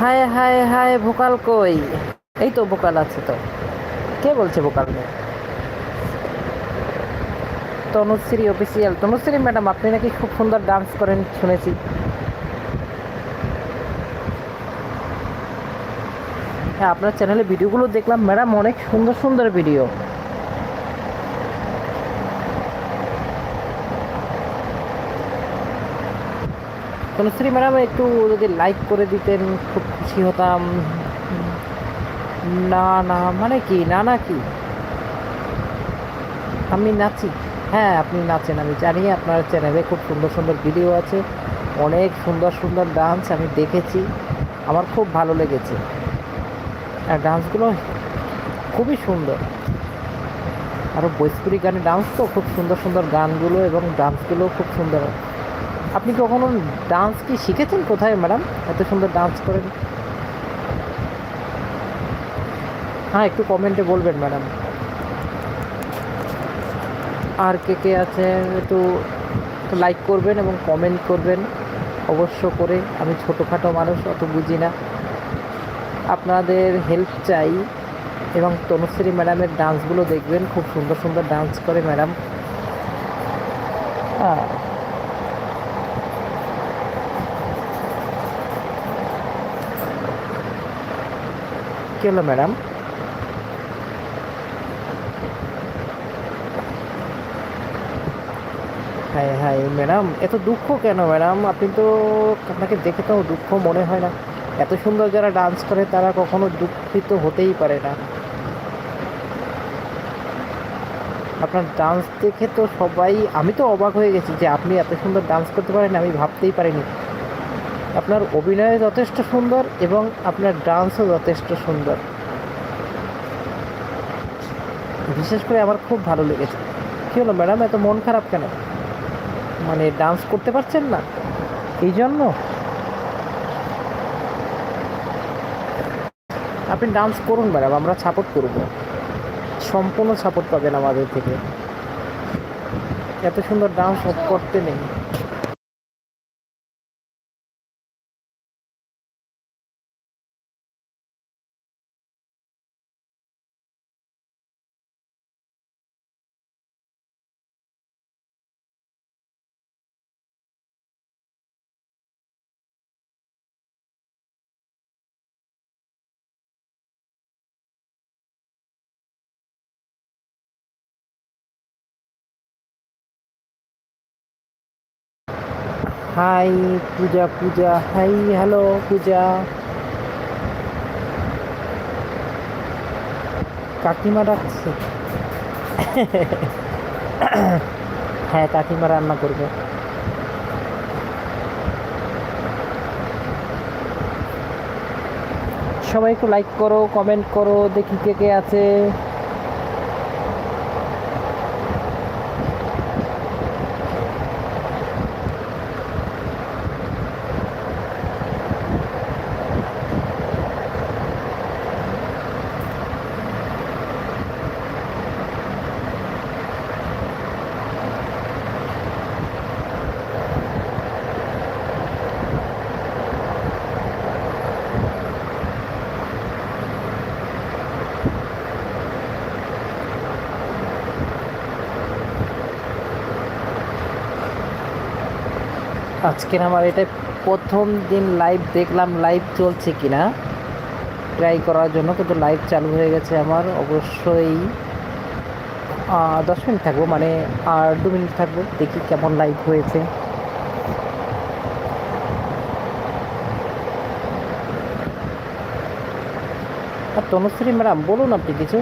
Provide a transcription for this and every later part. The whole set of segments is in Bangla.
হায় হায় হায়, ভোকাল কই? এই তো ভোকাল আছে তো। কে বলছে vocal Tanushree official Tanushree madam, আপনি নাকি খুব সুন্দর ডান্স করেন, শুনেছি। হ্যাঁ আপনার চ্যানেলে ভিডিওগুলো দেখলাম। ম্যাডাম, অনেক সুন্দর সুন্দর ভিডিও তনুশ্রী ম্যাডাম, একটু যদি লাইক করে দিতেন, খুব খুশি হতাম। না না মানে কি? না না, কি? আমি নাচি। হ্যাঁ আপনি নাচেন, আমি জানি আপনার চ্যানেলে খুব সুন্দর সুন্দর ভিডিও আছে। অনেক সুন্দর সুন্দর ডান্স আমি দেখেছি। আমার খুব ভালো লেগেছে। আর ডান্সগুলো খুবই সুন্দর। আরও ভোজপুরি গানে ডান্স তো, খুব সুন্দর সুন্দর গানগুলো এবং ডান্সগুলো খুব সুন্দর। আপনি কখনো ডান্স কি শিখেছেন? কোথায় ম্যাডাম এত সুন্দর ডান্স করেন। হ্যাঁ একটু কমেন্টে বলবেন ম্যাডাম আর কে কে আছে একটু লাইক করবেন এবং কমেন্ট করবেন। অবশ্য করে আমি ছোটোখাটো মানুষ, অত বুঝি না। আপনাদের হেল্প চাই এবং তনুশ্রী ম্যাডামের ডান্সগুলো দেখবেন। খুব সুন্দর সুন্দর ডান্স করে ম্যাডাম হ্যাঁ। কী হলো ম্যাডাম হ্যাঁ হ্যাঁ ম্যাডাম এত দুঃখ কেন ম্যাডাম আপনি তো আপনাকে দেখে তো দুঃখ মনে হয় না। এত সুন্দর যারা ডান্স করে, তারা কখনো দুঃখিত হতেই পারে না। আপনার ডান্স দেখে তো সবাই, আমি তো অবাক হয়ে গেছি যে আপনি এত সুন্দর ডান্স করতে পারেন, আমি ভাবতেই পারিনি। আপনার অভিনয় যথেষ্ট সুন্দর এবং আপনার ডান্সও যথেষ্ট সুন্দর। বিশেষ করে আমার খুব ভালো লেগেছে। কী হলো, ম্যাডাম, এত মন খারাপ কেন? মানে ডান্স করতে পারছেন না? এই জন্য? আপনি ডান্স করুন ম্যাডাম, আমরা সাপোর্ট করব। সম্পূর্ণ সাপোর্ট পাবেন আমাদের থেকে। এত সুন্দর ডান্স করতে নেই। Hi Puja Puja, hi, hello, Puja. কাকিমা ডাকছে। হ্যাঁ কাকিমা রান্না করবে। সবাই একটু লাইক করো কমেন্ট করো, দেখি কে কে আছে। আজকের আমার এটা প্রথম দিন লাইভ দেখলাম লাইভ চলছে কিনা। ট্রাই করার জন্য কিন্তু লাইভ চালু হয়ে গেছে আমার, অবশ্যই দশ মিনিট থাকব মানে আর দু মিনিট থাকব, দেখি কেমন লাইভ হয়েছে। আর তনুশ্রী ম্যাডাম, বলুন আপনি কিছু।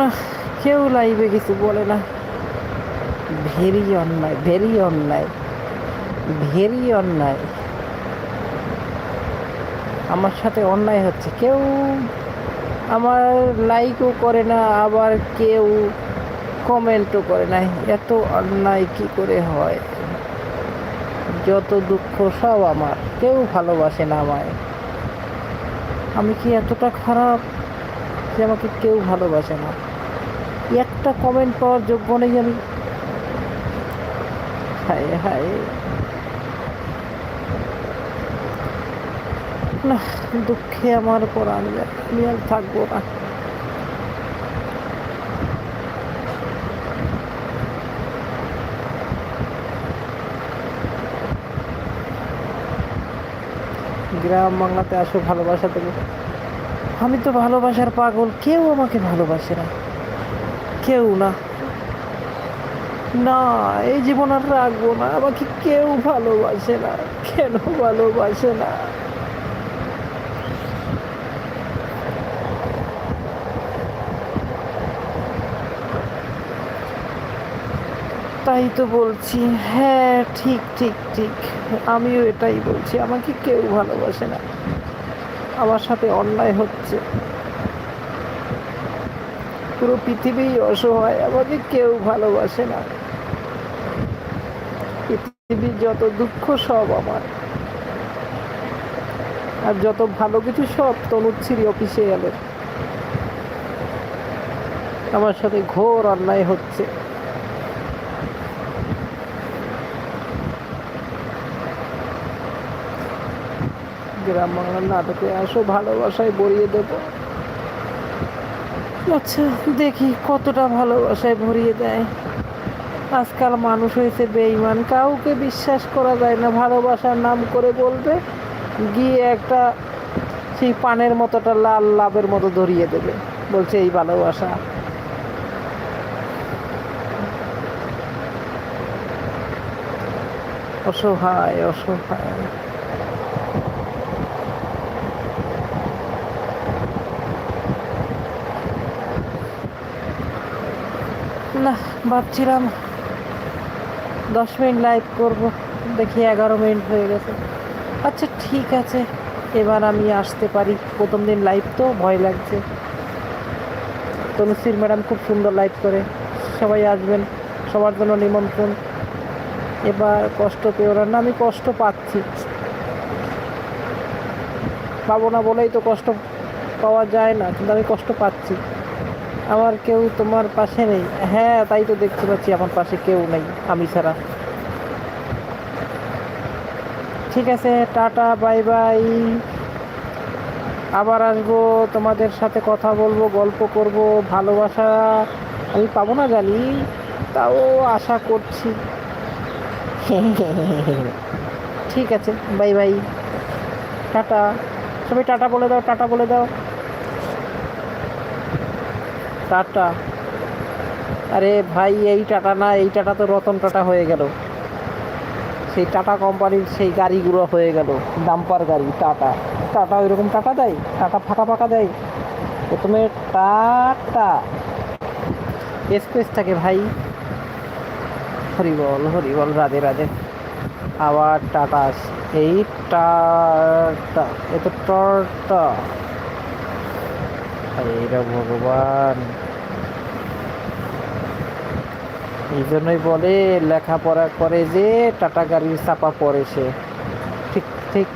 না, কেউ লাইভে কিছু বলে না। ভেরি অন্যায় ভেরি অন্যায় ভেরি অন্যায়। আমার সাথে অন্যায় হচ্ছে। কেউ আমার লাইকও করে না, আবার কেউ কমেন্টও করে না। এত অন্যায় কি করে হয়? যত দুঃখ সব আমার। কেউ ভালোবাসে না আমায়। আমি কি এতটা খারাপ যে আমাকে কেউ ভালোবাসে না? একটা কমেন্ট পাওয়ার যোগ্য নেই আমি। হায় হায়। না, দুঃখে আমার পর আমি আর- থাকব না। গ্রাম বাংলাতে আসো ভালোবাসা দেবে আমি তো ভালোবাসার পাগল, কেউ আমাকে ভালোবাসে না। কেউ না। না, এই জীবন আর রাখব না। আমাকে কেউ ভালোবাসে না, কেন ভালোবাসে না? তাই তো বলছি। হ্যাঁ ঠিক ঠিক ঠিক। আমিও এটাই বলছি। আমাকে কেউ ভালোবাসে না। আমার সাথে অন্যায় হচ্ছে। পুরো পৃথিবী অসহায়, আমাকে কেউ ভালোবাসে না। পৃথিবীর যত দুঃখ সব আমার। আর যত ভালো কিছু সব তনুচ্ছিরি অফিসে গেলে আমার সাথে ঘোর অন্যায় হচ্ছে। গ্রাম বাংলার নাটকে আসো, ভালোবাসায় বড়িয়ে দেবো। আচ্ছা দেখি কতটা ভালোবাসায় ভরিয়ে দেয়। আজকাল মানুষ হয়েছে বেইমান কাউকে বিশ্বাস করা যায় না, ভালোবাসার নাম করে বলবে, গিয়ে একটা সেই পানের মতোটা লাল লাভের মতো ধরিয়ে দেবে, বলছে এই ভালোবাসা। অসহায় অসহায় না ভাবছিলাম দশ মিনিট লাইভ করব, দেখি এগারো মিনিট হয়ে গেছে। আচ্ছা ঠিক আছে, এবার আমি আসতে পারি। প্রথম দিন লাইভ তো, ভয় লাগছে। তনুশ্রীর ম্যাডাম খুব সুন্দর লাইভ করে। সবাই আসবেন, সবার জন্য নিমন্ত্রণ। এবার কষ্ট পেও না, আমি কষ্ট পাচ্ছি। পাবো না বলেই তো কষ্ট পাওয়া যায় না, কিন্তু আমি কষ্ট পাচ্ছি। আমার কেউ তোমার পাশে নেই। হ্যাঁ তাই তো দেখতে পাচ্ছি আমার পাশে কেউ নেই, আমি ছাড়া। ঠিক আছে, টাটা, বাই বাই। আবার আসব, তোমাদের সাথে কথা বলব, গল্প করব, ভালোবাসা আমি পাবো না জানি, তাও আশা করছি। ঠিক আছে, বাই বাই। টাটা। সবাই টাটা বলে দাও, টাটা বলে দাও। টাটা। আরে ভাই, এই টাটা না, এই টাটা তো রতন টাটা হয়ে গেল। সেই টাটা কোম্পানির সেই গাড়িগুলো হয়ে গেল, ডাম্পার গাড়ি, টাটা। টাটা ওইরকম টাটা দেয়, টাটা ফাঁকা ফাঁকা দেয়। প্রথমে টাটা। এক্সপ্রেস থাকে ভাই, হরিবল হরিবল, রাধে রাধে। আবার টাটা, এই টাটা এ তো এইরা ভগবান। এই জন্যই বলে লেখাপড়া করে যে টাটা গাড়ির চাপা পড়ে সে ঠিক ঠিক।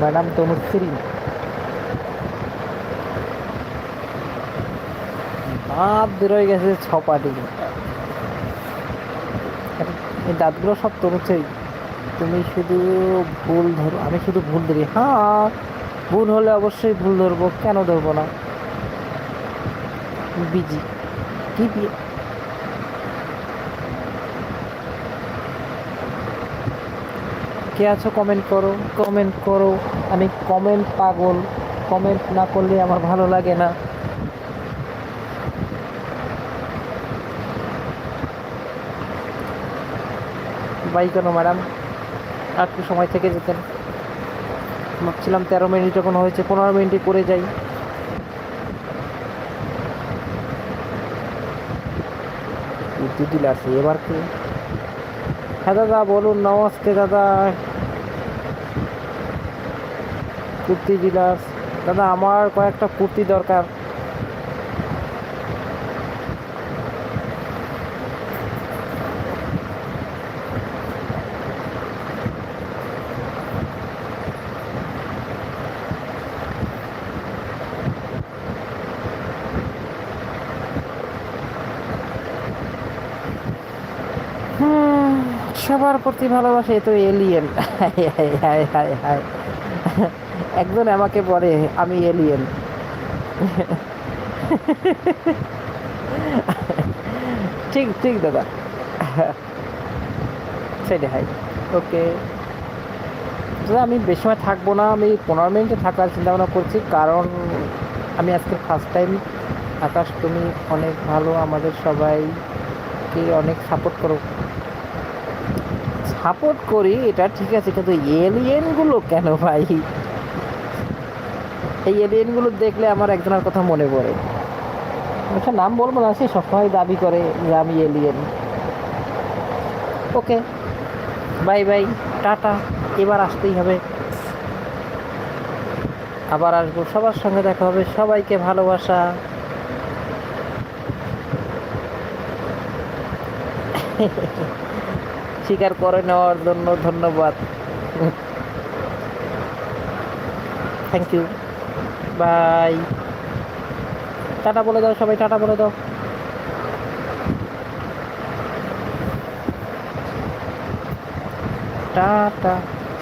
ম্যাডাম তনুশ্রী। দাঁত বেরোয় গেছে, ছপাটি। এই দাঁতগুলো সব তনুশ্রী তুমি শুধু ভুল ধরো, আমি শুধু ভুল ধরি। হ্যাঁ ভুল হলে অবশ্যই ভুল ধরবো, কেন ধরবো না? বিজি। কি বি- কে আছো কমেন্ট করো কমেন্ট করো। আমি কমেন্ট পাগল। কমেন্ট না করলে আমার ভালো লাগে না। বাই কেন ম্যাডাম? একটু সময় থেকে যেতেন। ভাবছিলাম তেরো মিনিট যখন হয়েছে, পনেরো মিনিটে করে যাই। কুর্তি দিলে আছে, এবার কি? হ্যাঁ দাদা, বলুন, নমস্তে দাদা। কুর্তি ডিলার্স। দাদা, আমার কয়েকটা কুর্তি দরকার হুম, সবার প্রতি ভালোবাসে তো এলিয়েন একজন আমাকে বলে, আমি এলিয়েন ঠিক ঠিক দাদা। সেটাই হাই ওকে। দাদা, আমি বেশি সময় থাকব না, আমি পনেরো মিনিটে থাকার চিন্তা ভাবনা করছি, কারণ আমি আজকে ফার্স্ট টাইম আকাশ তুমি অনেক ভালো, আমাদের সবাইকে অনেক সাপোর্ট করো। সাপোর্ট করি, এটা ঠিক আছে, কিন্তু এলিয়েনগুলো কেন ভাই? এই এলিয়েনগুলো দেখলে আমার একজনের কথা মনে পড়ে। আচ্ছা নাম বলব না, সে সবসময় দাবি করে যে আমি alien okay bye bye tata, এবার আসতেই হবে। আবার আসব, সবার সঙ্গে দেখা হবে, সবাইকে ভালোবাসা। স্বীকার করে নেওয়ার জন্য ধন্যবাদ। থ্যাংক ইউ বাই টাটা বলে দাও সবাই, টাটা বলে দাও। টাটা।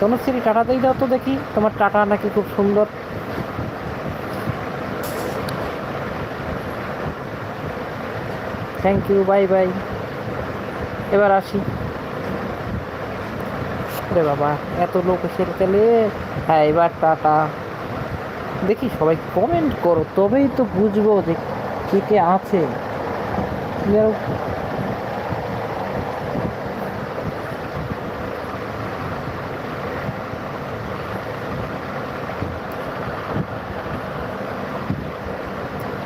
তনুশ্রী টাটাতেই দাও তো দেখি, তোমার টাটা নাকি খুব সুন্দর। থ্যাংক ইউ বাই বাই এবার আসি। রে বাবা, এত লোক এসে গেলে? হ্যাঁ এবার টাটা। দেখি সবাই কমেন্ট করো, তবেই তো বুঝব যে কে কে আছে।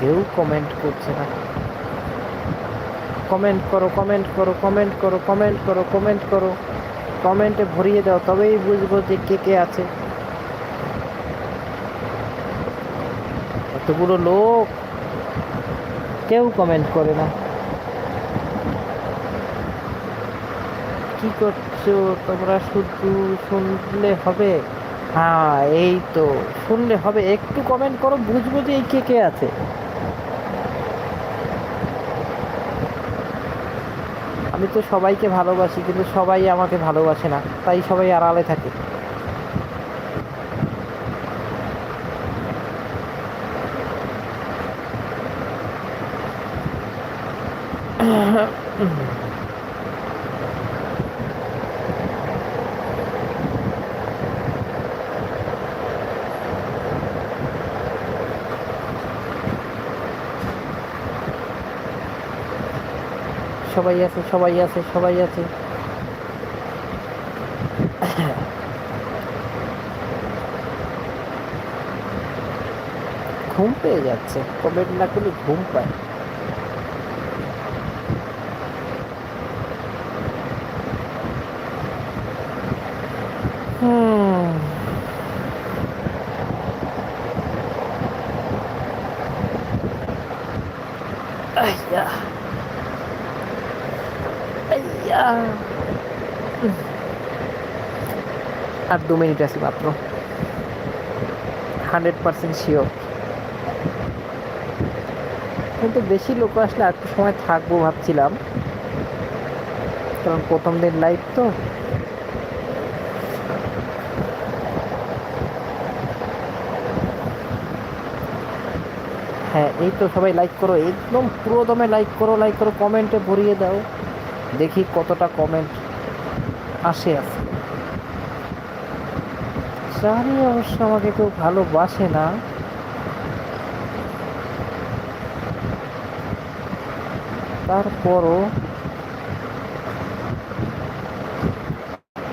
কেউ কমেন্ট করছে না। কমেন্ট করো কমেন্ট করো কমেন্ট করো কমেন্ট করো কমেন্ট করো। ভরিয়ে দাও, তবেই বুঝব যে কে কে আছে। এতগুলো লোক, কেউ কমেন্ট করে না। কি করছ তোমরা শুধু শুনলে হবে? হ্যাঁ এই তো, শুনলে হবে। একটু কমেন্ট করো, বুঝব যে এই কে কে আছে। আমি তো সবাইকে ভালোবাসি কিন্তু সবাই আমাকে ভালোবাসে না তাই সবাই আড়ালে থাকে। সবাই আছে সবাই আছে সবাই আছে। ঘুম পেয়ে যাচ্ছে কমেন্ট না করলে ঘুম পায়। আর দু মিনিট আছে মাত্র। Hundred percent sure. কিন্তু বেশি লোক আসলে আর একটু সময় থাকব ভাবছিলাম। কারণ প্রথম দিন লাইভ তো। হ্যাঁ এই তো সবাই লাইক করো। একদম পুরো দমে লাইক করো লাইক করো কমেন্টে ভরিয়ে দাও। দেখি কতটা কমেন্ট আসে আছে। জানি অবশ্য আমাকে কেউ ভালোবাসে না। তারপরও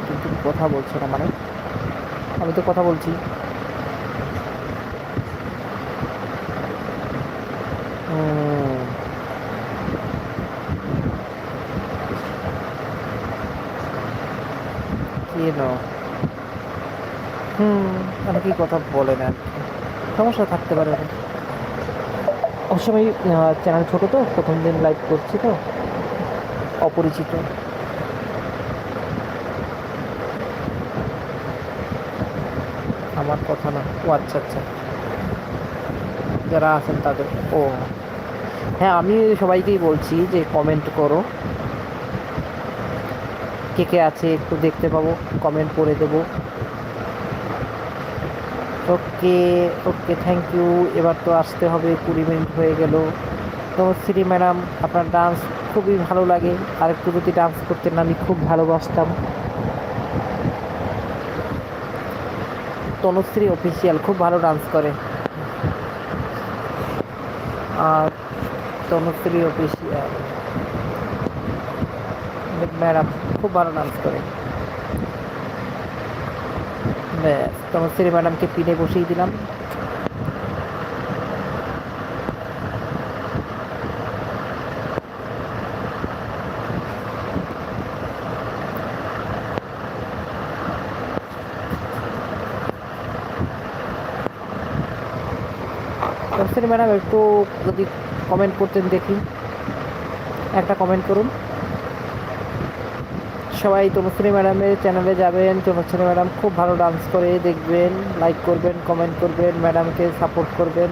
কিন্তু কথা বলছো না মানে। আমি তো কথা বলছি। You know. হুম অনেকেই কথা বলে না সমস্যা থাকতে পারে না অবশ্য আমি চ্যানেল ছোটো তো, প্রথম দিন লাইভ করছি তো। অপরিচিত। আমার কথা না। ও আচ্ছা আচ্ছা। যারা আছেন তাদের, ও। হ্যাঁ আমি সবাইকেই বলছি যে কমেন্ট করো। কে কে আছে একটু দেখতে পাবো কমেন্ট করে দেবো। ওকে ওকে থ্যাংক ইউ এবার তো আসতে হবে, কুড়ি মিনিট হয়ে গেল। শ্রী ম্যাডাম আপনার ডান্স খুবই ভালো লাগে। আর একটু যদি ডান্স করতেন, আমি খুব ভালোবাসতাম। তনুশ্রী অফিসিয়াল খুব ভালো ডান্স করে। আর তনুশ্রী অফিসিয়াল ম্যাডাম খুব ভালো ডান্স করে। তনুশ্রী ম্যাডামকে পিনে বসিয়ে দিলাম। ম্যাডাম একটু যদি কমেন্ট করতেন দেখি। একটা কমেন্ট করুন। সবাই তনুশ্রী ম্যাডামের চ্যানেলে যাবেন। তনুশ্রী ম্যাডাম খুব ভালো ডান্স করে দেখবেন লাইক করবেন কমেন্ট করবেন ম্যাডামকে সাপোর্ট করবেন।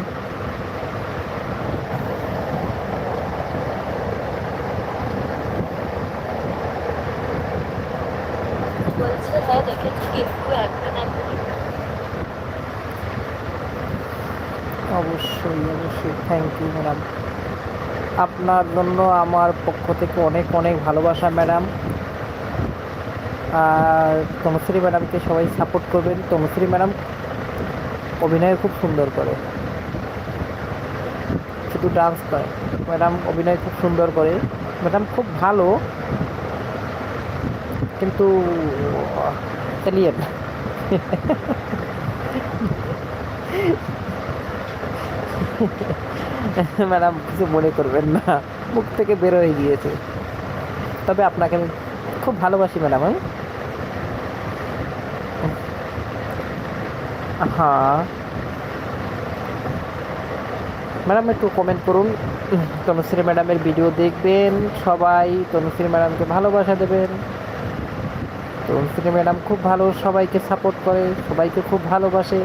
অবশ্যই অবশ্যই। থ্যাংক ইউ ম্যাডাম আপনার জন্য আমার পক্ষ থেকে অনেক অনেক ভালোবাসা ম্যাডাম আর তনুশ্রী ম্যাডামকে সবাই সাপোর্ট করবেন। তনুশ্রী ম্যাডাম অভিনয় খুব সুন্দর করে। শুধু ডান্স করে ম্যাডাম অভিনয় খুব সুন্দর করে। ম্যাডাম খুব ভালো, কিন্তু এলিয়েন ম্যাডাম কিছু মনে করবেন না, মুখ থেকে বের হয়ে গিয়েছে। তবে আপনাকে আমি খুব ভালোবাসি, ম্যাডাম, আমি। হ্যাঁ ম্যাডাম, একটু কমেন্ট করুন। তনুশ্রী ম্যাডামের ভিডিও দেখবেন। সবাই তনুশ্রী ম্যাডামকে ভালোবাসা দেবেন। তনুশ্রী ম্যাডাম খুব ভালো, সবাইকে সাপোর্ট করে, সবাইকে খুব ভালোবাসে।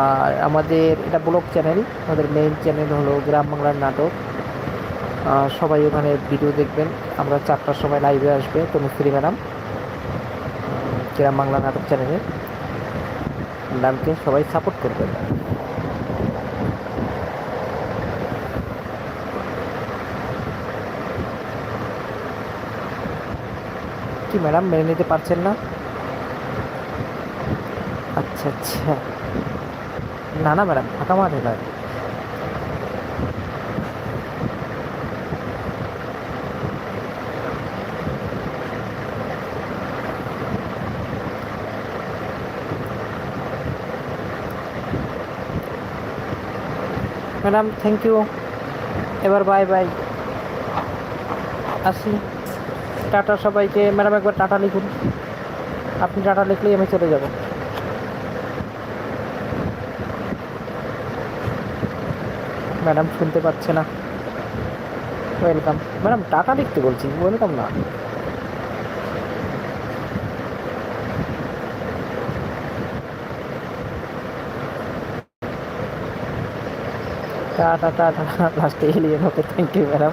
আর আমাদের এটা ব্লগ চ্যানেল আমাদের মেইন চ্যানেল হলো গ্রাম বাংলার নাটক। সবাই ওখানে ভিডিও দেখবেন। আমরা চারটার সময় লাইভে আসবে তনুশ্রী ম্যাডাম, গ্রাম বাংলা নাটক চ্যানেলে ম্যাডামকে সবাই সাপোর্ট করবেন কি ম্যাডাম মেনে নিতে পারছেন না? আচ্ছা আচ্ছা। না না ম্যাডাম ফাঁকা মাঠে নয়। ম্যাডাম থ্যাংক ইউ এবার বাই বাই আসি। টাটা সবাইকে। ম্যাডাম, একবার টাটা লিখুন। আপনি টাটা লিখলেই আমি চলে যাব। ম্যাডাম শুনতে পাচ্ছে না। ওয়েলকাম। ম্যাডাম, টাটা লিখতে বলছি। ওয়েলকাম না। টাটা টাটা লাস্টে alien okay thank you madam